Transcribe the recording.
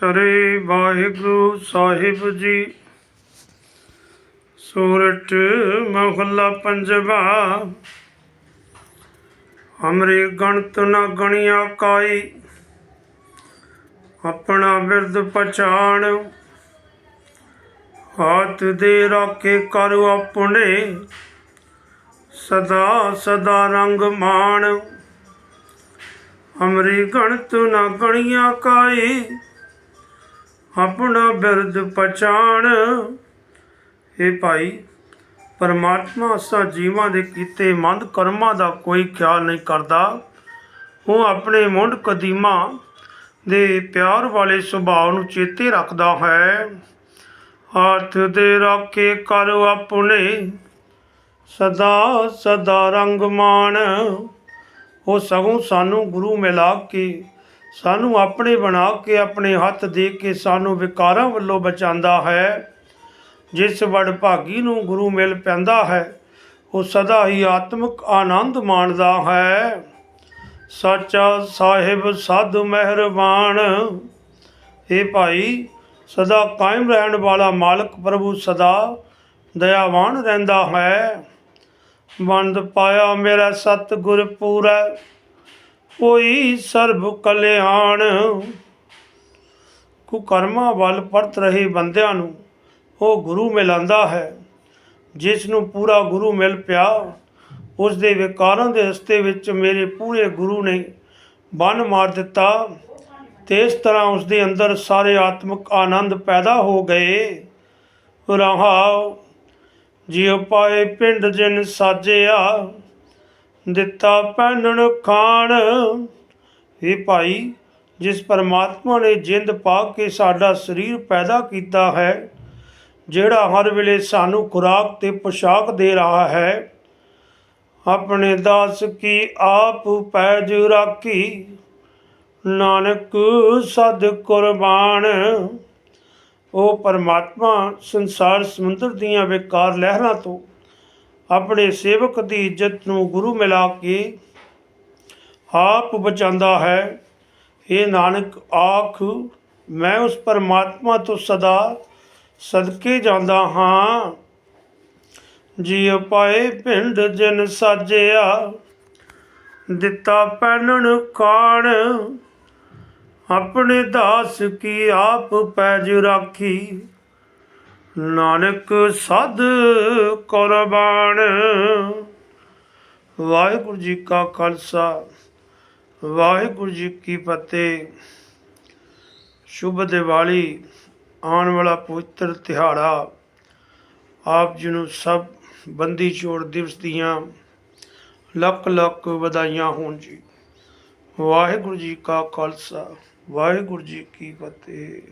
ਸ੍ਰੀ ਵਾਹਿਗੁਰੂ ਸਾਹਿਬ ਜੀ। ਸੂਰਤ ਮਹੱਲਾ ਪੰਜਵਾ। ਹਮਰੇ ਗਣਤ ਨਾ ਗਣਿਆ ਕਾਈ। ਆਪਣਾ ਬਿਰਦ ਪਛਾਣ। ਹੱਥ ਦੇ ਰਾਖੇ ਕਰ ਆਪਣੇ। ਸਦਾ ਸਦਾ ਰੰਗ ਮਾਣ। ਹਮਰੀ ਗਣਤ ਨਾ ਗਣਿਆ ਕਾਈ। ਆਪਣਾ ਬਿਰਦ ਪਛਾਣ। ਇਹ ਭਾਈ, ਪਰਮਾਤਮਾ ਅਸਾਂ ਜੀਵਾਂ ਦੇ ਕੀਤੇ ਮੰਦ ਕਰਮਾਂ ਦਾ ਕੋਈ ਖਿਆਲ ਨਹੀਂ ਕਰਦਾ। ਉਹ ਆਪਣੇ ਮੁੰਡ ਕਦੀਮਾ ਦੇ ਪਿਆਰ ਵਾਲੇ ਸੁਭਾਅ ਨੂੰ ਚੇਤੇ ਰੱਖਦਾ ਹੈ। ਹੱਥ ਦੇ ਰਾਖੇ ਕਰ ਆਪਣੇ। ਸਦਾ ਸਦਾ ਰੰਗ ਮਾਣ। ਉਹ ਸਗੋਂ ਸਾਨੂੰ ਗੁਰੂ ਮਿਲਾ ਕੇ ਸਾਨੂੰ ਆਪਣੇ ਬਣਾ ਕੇ ਆਪਣੇ ਹੱਥ ਦੇ ਕੇ ਸਾਨੂੰ ਵਿਕਾਰਾਂ ਵੱਲੋਂ ਬਚਾਉਂਦਾ ਹੈ। ਜਿਸ ਵਡ ਭਾਗੀ ਨੂੰ ਗੁਰੂ ਮਿਲ ਪੈਂਦਾ ਹੈ, ਉਹ ਸਦਾ ਹੀ ਆਤਮਿਕ ਆਨੰਦ ਮਾਣਦਾ ਹੈ। ਸੱਚਾ ਸਾਹਿਬ ਸਾਧੂ ਮਿਹਰਬਾਨ। ਇਹ ਭਾਈ, ਸਦਾ ਕਾਇਮ ਰਹਿਣ ਵਾਲਾ ਮਾਲਕ ਪ੍ਰਭੂ ਸਦਾ ਦਇਆਵਾਨ ਰਹਿੰਦਾ ਹੈ। ਬੰਦ ਪਾਇਆ ਮੇਰਾ ਸਤ ਗੁਰ ਪੂਰਾ। ਕੋਈ ਸਰਬ ਕਲਿਆਣ। ਕੁਕਰਮਾਂ ਵੱਲ ਪਰਤ ਰਹੇ ਬੰਦਿਆਂ ਨੂੰ, ਉਹ ਗੁਰੂ ਮਿਲਾਂਦਾ ਹੈ। ਜਿਸ ਨੂੰ ਪੂਰਾ ਗੁਰੂ ਮਿਲ ਪਿਆ, ਉਸ ਦੇ ਵਿਕਾਰਾਂ ਦੇ ਰਸਤੇ ਵਿੱਚ ਮੇਰੇ ਪੂਰੇ ਗੁਰੂ ਨੇ ਬੰਨ ਮਾਰ ਦਿੱਤਾ ਤੇ ਇਸ ਤਰ੍ਹਾਂ ਉਸ ਦੇ ਅੰਦਰ ਸਾਰੇ ਆਤਮਿਕ ਆਨੰਦ ਪੈਦਾ ਹੋ ਗਏ। ਰਹਾਉ ਜਿਉ ਪਾਏ ਪਿੰਡ ਜਿਨ ਸਾਜਿਆ ਦਿੱਤਾ ਪਹਿਨਣ ਖਾਣ। ਇਹ ਭਾਈ, ਜਿਸ ਪਰਮਾਤਮਾ ਨੇ ਜਿੰਦ ਪਾ ਕੇ ਸਾਡਾ ਸਰੀਰ ਪੈਦਾ ਕੀਤਾ ਹੈ, ਜਿਹੜਾ ਹਰ ਵੇਲੇ ਸਾਨੂੰ ਖੁਰਾਕ ਤੇ ਪੋਸ਼ਾਕ ਦੇ ਰਿਹਾ ਹੈ, ਆਪਣੇ ਦਾਸ ਕੀ ਆਪ ਪੈਜ ਰਾਖੀ। ਨਾਨਕ ਸਦ ਕੁਰਬਾਨ। ਉਹ ਪਰਮਾਤਮਾ ਸੰਸਾਰ ਸਮੁੰਦਰ ਦੀਆਂ ਵਿਕਾਰ ਲਹਿਰਾਂ ਤੋਂ ਆਪਣੇ ਸੇਵਕ ਦੀ ਇੱਜ਼ਤ ਨੂੰ ਗੁਰੂ ਮਿਲਾ ਕੇ ਆਪ ਬਚਾਉਂਦਾ ਹੈ। ਇਹ ਨਾਨਕ, ਆਖ, ਮੈਂ ਉਸ ਪਰਮਾਤਮਾ ਤੋਂ ਸਦਾ ਸਦਕੇ ਜਾਂਦਾ ਹਾਂ। ਜੀ ਪਾਏ ਪਿੰਡ ਜਨ ਸਾਜਿਆ, ਦਿੱਤਾ ਪਹਿਨਣ ਕਾਣ। ਆਪਣੇ ਦਾਸ ਕੀ ਆਪ ਪੈਜ ਰਾਖੀ। ਨਾਨਕ ਸਦ ਕੁਰਬਾਨ। ਵਾਹਿਗੁਰੂ ਜੀ ਕਾ ਖਾਲਸਾ, ਵਾਹਿਗੁਰੂ ਜੀ ਕੀ ਫਤਿਹ। ਸ਼ੁਭ ਦੀਵਾਲੀ, ਆਉਣ ਵਾਲਾ ਪਵਿੱਤਰ ਦਿਹਾੜਾ ਆਪ ਜੀ ਨੂੰ ਸਭ ਬੰਦੀ ਛੋੜ ਦਿਵਸ ਦੀਆਂ ਲੱਖ ਲੱਖ ਵਧਾਈਆਂ ਹੋਣ ਜੀ। ਵਾਹਿਗੁਰੂ ਜੀ ਕਾ ਖਾਲਸਾ, ਵਾਹਿਗੁਰੂ ਜੀ ਕੀ ਫਤਿਹ।